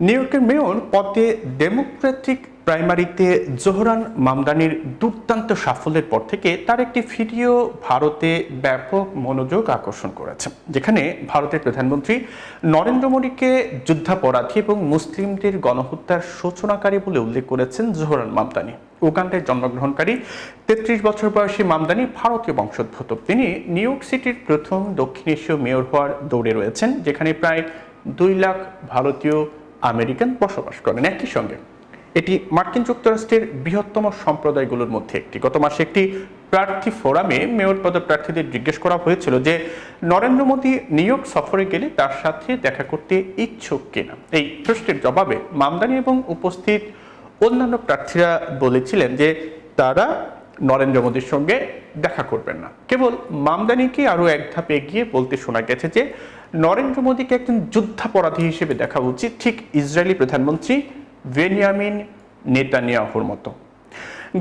New ইয়র্কের mayor পদে Democratic প্রাইমারিতে জোহরান মামদানির দুর্দান্ত সাফল্যের পর থেকে তার একটি ভিডিও ভারতে ব্যাপক মনোযোগ আকর্ষণ করেছে, যেখানে ভারতের প্রধানমন্ত্রী নরেন্দ্র মোদীকে যুদ্ধাপরাধী এবং মুসলিমদের গণহত্যার সূচনাকারী বলে উল্লেখ করেছেন জোহরান মামদানি। উগান্ডায় জন্মগ্রহণকারী তেত্রিশ বছর বয়সী মামদানি ভারতীয় বংশোদ্ভূত। তিনি নিউ ইয়র্ক সিটির প্রথম দক্ষিণ এশীয় মেয়র হওয়ার দৌড়ে রয়েছেন, যেখানে প্রায় দুই লাখ ভারতীয় আমেরিকান বসবাস করেন। একই সঙ্গে এটি মার্কিন যুক্তরাষ্ট্রের বৃহত্তম সম্প্রদায়গুলোর মধ্যে একটি। গত মাসে একটি প্রার্থী ফোরামে মেয়র পদপ্রার্থীদের জিজ্ঞেস করা হয়েছিল যে, নরেন্দ্র মোদী নিউ ইয়র্ক সফরে গেলে তার সাথে দেখা করতে ইচ্ছুক কিনা? এই প্রশ্নের জবাবে মামদানি এবং উপস্থিত অন্যান্য প্রার্থীরা বলেছিলেন যে, তারা নরেন্দ্র মোদীর সঙ্গে দেখা করবেন না। কেবল মামদানিকে আরও এক ধাপ এগিয়ে বলতে শোনা গেছে যে, নরেন্দ্র মোদীকে একজন যুদ্ধাপরাধী হিসেবে দেখা উচিত ঠিক ইসরায়েলি প্রধানমন্ত্রী বেনিয়ামিন নেতানিয়াহুর মতো।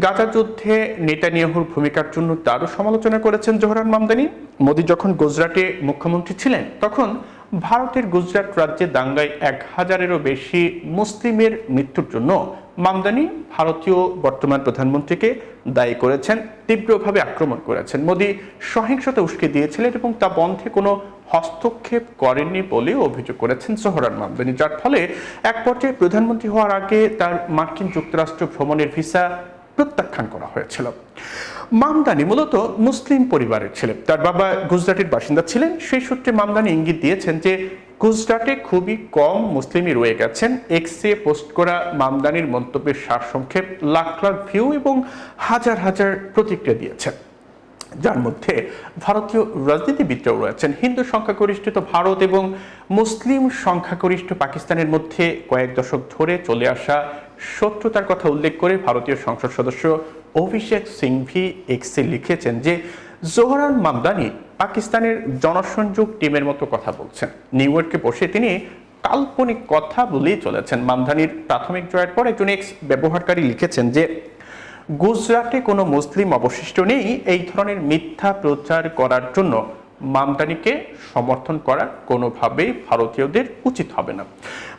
গাজা যুদ্ধে নেতানিয়াহুর ভূমিকার জন্য তারও সমালোচনা করেছেন জোহরান মামদানি। মোদী যখন গুজরাটে মুখ্যমন্ত্রী ছিলেন, তখন ভারতের গুজরাট রাজ্যে দাঙ্গায় এক হাজারেরও বেশি মুসলিমের মৃত্যুর জন্য মামদানি ভারতীয় বর্তমান প্রধানমন্ত্রীকে দায়ী করেছেন, তীব্রভাবে আক্রমণ করেছেন। মোদী সহিংসতা উস্কে দিয়েছিলেন এবং তা বন্ধে কোনো হস্তক্ষেপ করেননি বলে অভিযোগ করেছেন সোহরান মামদানি। যার ফলে এক পর্যায়ে প্রধানমন্ত্রী হওয়ার আগে তার মার্কিন যুক্তরাষ্ট্র ভ্রমণের ভিসা প্রত্যাখ্যান করা হয়েছিল। মামদানি মূলত মুসলিম পরিবারের ছেলে। তার বাবা গুজরাটের বাসিন্দা ছিলেন। সেই সূত্রে মামদানি ইঙ্গিত দিয়েছেন যে গুজরাটে খুবই কম মুসলিমই রয়ে গেছেন। এক্সে পোস্ট করা মামদানির মন্তব্যের সারসংক্ষেপ লাখ লাখ ভিউ এবং হাজার হাজার প্রতিক্রিয়া দিয়েছেন। যার মধ্যে ভারতীয় রাজনীতিবিদরাও রয়েছেন। হিন্দু সংখ্যাগরিষ্ঠিত ভারত এবং মুসলিম সংখ্যাগরিষ্ঠ পাকিস্তানের মধ্যে কয়েক দশক ধরে চলে আসা শত্রুতার কথা উল্লেখ করে ভারতীয় সংসদ সদস্য অভিষেক সিংভি এক্সে লিখেছেন যে, জোহরান মামদানি পাকিস্তানের জনসংযোগ টিমের মতো কথা বলছেন। নিউ ইয়র্কে বসে তিনি কাল্পনিক কথা বলেই চলেছেন। মামধানির প্রাথমিক জয়ের পর একজন এক্স ব্যবহারকারী লিখেছেন যে, গুজরাটে কোনো মুসলিম অবশিষ্ট নেই এই ধরনের মিথ্যা প্রচার করার জন্য। মামদানিকে সমর্থন করা কোনোভাবেই ভারতীয়দের উচিত হবে না।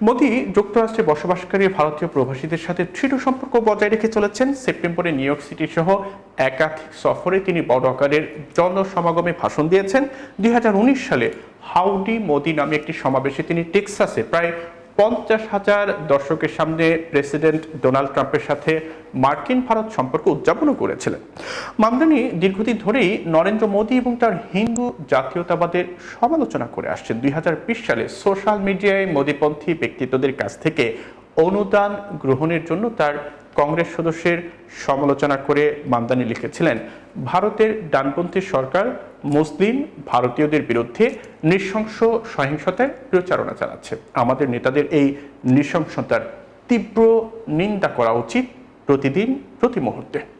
মোদী যুক্তরাষ্ট্রে বসবাসকারী ভারতীয় প্রবাসীদের সাথে দৃঢ় সম্পর্ক বজায় রেখে চলেছেন। সেপ্টেম্বরে নিউ ইয়র্ক সিটি সহ একাধিক সফরে তিনি বড় আকারের জনসমাগমে ভাষণ দিয়েছেন। দুই হাজার উনিশ সালে হাউডি মোদি নামে একটি সমাবেশে তিনি টেক্সাসে প্রায় পঞ্চাশ হাজার দর্শকের সামনে প্রেসিডেন্ট ডোনাল্ড ট্রাম্পের সাথে মার্কিন ভারত সম্পর্ক উদযাপনও করেছিলেন। মামদানি দীর্ঘদিন ধরেই নরেন্দ্র মোদী এবং তার হিন্দু জাতীয়তাবাদের সমালোচনা করে আসছেন দুই হাজার বিশ সালে সোশ্যাল মিডিয়ায় মোদীপন্থী ব্যক্তিত্বদের কাছ থেকে অনুদান গ্রহণের জন্য তার কংগ্রেস সদস্যের সমালোচনা করে মামদানি লিখেছিলেন। ভারতের ডানপন্থী সরকার মুসলিম ভারতীয়দের বিরুদ্ধে নৃশংস সহিংসতার প্রচারণা চালাচ্ছে। আমাদের নেতাদের এই নৃশংসতার তীব্র নিন্দা করা উচিত প্রতিদিন, প্রতি মুহূর্তে।